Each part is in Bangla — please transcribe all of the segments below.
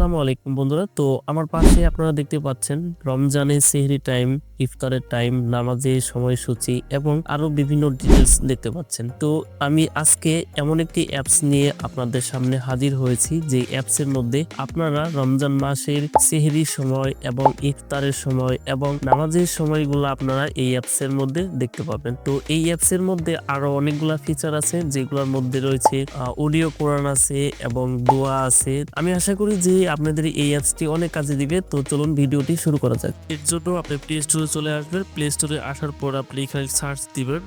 আসসালামু আলাইকুম বন্ধুরা। তো আমার পাশে আপনারা দেখতে পাচ্ছেন রমজানের সেহরি টাইম ইফতারের টাইম নামাজের সময়সূচি এবং আরও বিভিন্ন ডিটেলস দেখতে পাচ্ছেন। তো আমি আজকে এমন একটি অ্যাপস নিয়ে আপনাদের সামনে হাজির হয়েছি, যে অ্যাপসের মধ্যে আপনারা রমজান মাসের সেহরির সময় এবং ইফতারের সময় এবং নামাজের সময়গুলো আপনারা এই অ্যাপসের মধ্যে দেখতে পাবেন। তো এই অ্যাপসের মধ্যে আরও অনেকগুলা ফিচার আছে, যেগুলোর মধ্যে রয়েছে অডিও কোরআন আছে এবং দোয়া আছে। আমি আশা করি যে আপনাদের এই অ্যাপসটি অনেক কাজে দিবে। তো চলুন ভিডিওটি শুরু করা যাক। এর জন্য আপনি প্লে স্টোরে চলে আসবেন। প্লে স্টোরে আসার পর আপনি এখানে সার্চ দিবেন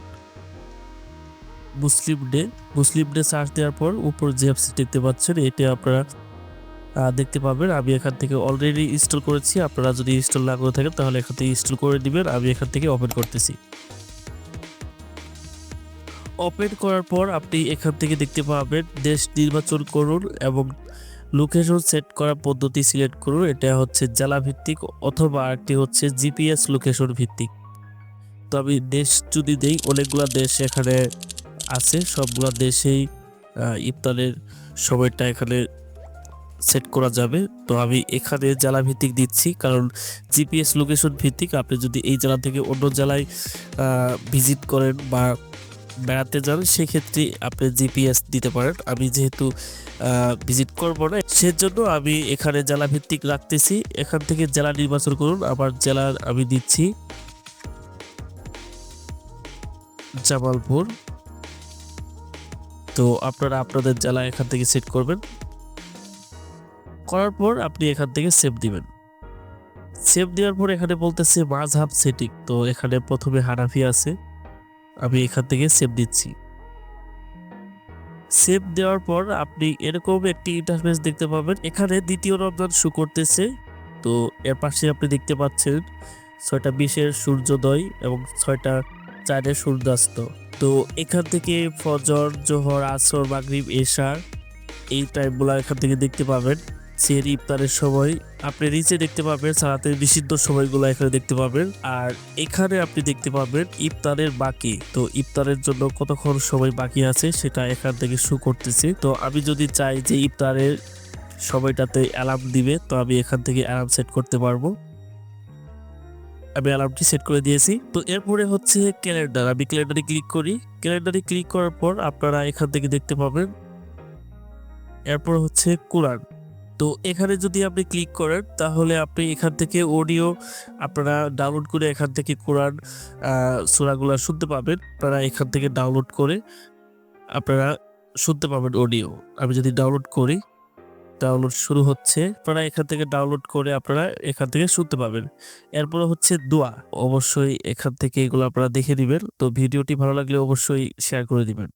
Muslim day Muslim day search দেওয়ার পর উপর যে অ্যাপসটি দেখতে পাচ্ছেন, এটা আপনারা দেখতে পাবেন। আমি এখান থেকে অলরেডি ইনস্টল করেছি। আপনারা যদি ইনস্টল না করে থাকেন, তাহলে এখান থেকে ইনস্টল করে দিবেন। আমি এখান থেকে ওপেন করতেছি। ওপেন করার পর আপনি এখান থেকে দেখতে পাবেন দেশ নির্বাচন করুন এবং লোকেশন সেট করার পদ্ধতি সিলেক্ট করুন। এটা হচ্ছে জেলা ভিত্তিক অথবা আরেকটি হচ্ছে জিপিএস লোকেশন ভিত্তিক। তো আমি দেশ যদি দেই, অনেকগুলা দেশ এখানে আছে। সবগুলো দেশেই ইফতারের সময়টা এখানে সেট করা যাবে। তো আমি এখানে জেলা ভিত্তিক দিচ্ছি, কারণ জিপিএস লোকেশন ভিত্তিক। আপনি যদি এই জেলা থেকে অন্য জেলায় ভিজিট করেন বা বেড়াতে যান, সেক্ষেত্রে আপনি জিপিএস দিতে পারেন। আমি যেহেতু ভিজিট করব না, সেজন্য আমি এখানে জেলা ভিত্তিক রাখতেছি। এখান থেকে জেলা নির্বাচন করুন, আমার জেলার আমি দিচ্ছি জামালপুর। তো আপনারা আপনাদের জেলা এখান থেকে সেট করবেন। করার পর আপনি এখান থেকে সেভ দিবেন। সেভ দেওয়ার পর এখানে বলতেছে মাঝহাব সেটিং তো এখানে প্রথমে হানাফি আছে। আমি এখান থেকে সেভ দিচ্ছি। সেভ দেওয়ার পর আপনি এরকম একটি ইন্টারফেস দেখতে পাবেন। এখানে দ্বিতীয় রমজান শু করতেছে। তো এর পাশে আপনি দেখতে পাচ্ছেন ছয়টা বিশের সূর্যোদয় এবং ছয়টা চারের সূর্যাস্ত। তো এখান থেকে ফজর, জোহর, আসর, মাগরিব, এশার এই টাইমগুলো এখান থেকে দেখতে পাবেন। সের ইফতারের সময় আপনি নিচে দেখতে পাবেন সালাতের নিষিদ্ধ সময়গুলো এখানে দেখতে পাবেন। আর এখানে আপনি দেখতে পাবেন ইফতারের বাকি। তো ইফতারের জন্য কতক্ষণ সময় বাকি আছে সেটা এখান থেকে শু করতেছি। তো আমি যদি চাই যে ইফতারের সময়টাতে অ্যালার্ম দিবে, তো আমি এখান থেকে অ্যালার্ম সেট করতে পারব। আমি অ্যালার্মটি সেট করে দিয়েছি। তো এরপরে হচ্ছে ক্যালেন্ডার আমি ক্যালেন্ডারে ক্লিক করি। ক্যালেন্ডারে ক্লিক করার পর আপনারা এখান থেকে দেখতে পাবেন। এরপর হচ্ছে কোরআন। তো এখানে যদি আপনি ক্লিক করেন, তাহলে আপনি এখান থেকে অডিও আপনারা ডাউনলোড করে এখান থেকে কোরআন সুরাগুলো শুনতে পাবেন। আপনারা এখান থেকে ডাউনলোড করে আপনারা শুনতে পাবেন অডিও আমি যদি ডাউনলোড করি ডাউনলোড শুরু হচ্ছে, আপনারা এখান থেকে ডাউনলোড করে আপনারা এখান থেকে শুনতে পাবেন। এরপরে হচ্ছে দোয়া। অবশ্যই এখান থেকে এগুলো আপনারা দেখে দিবেন তো ভিডিওটি ভালো লাগলে অবশ্যই শেয়ার করে দিবেন।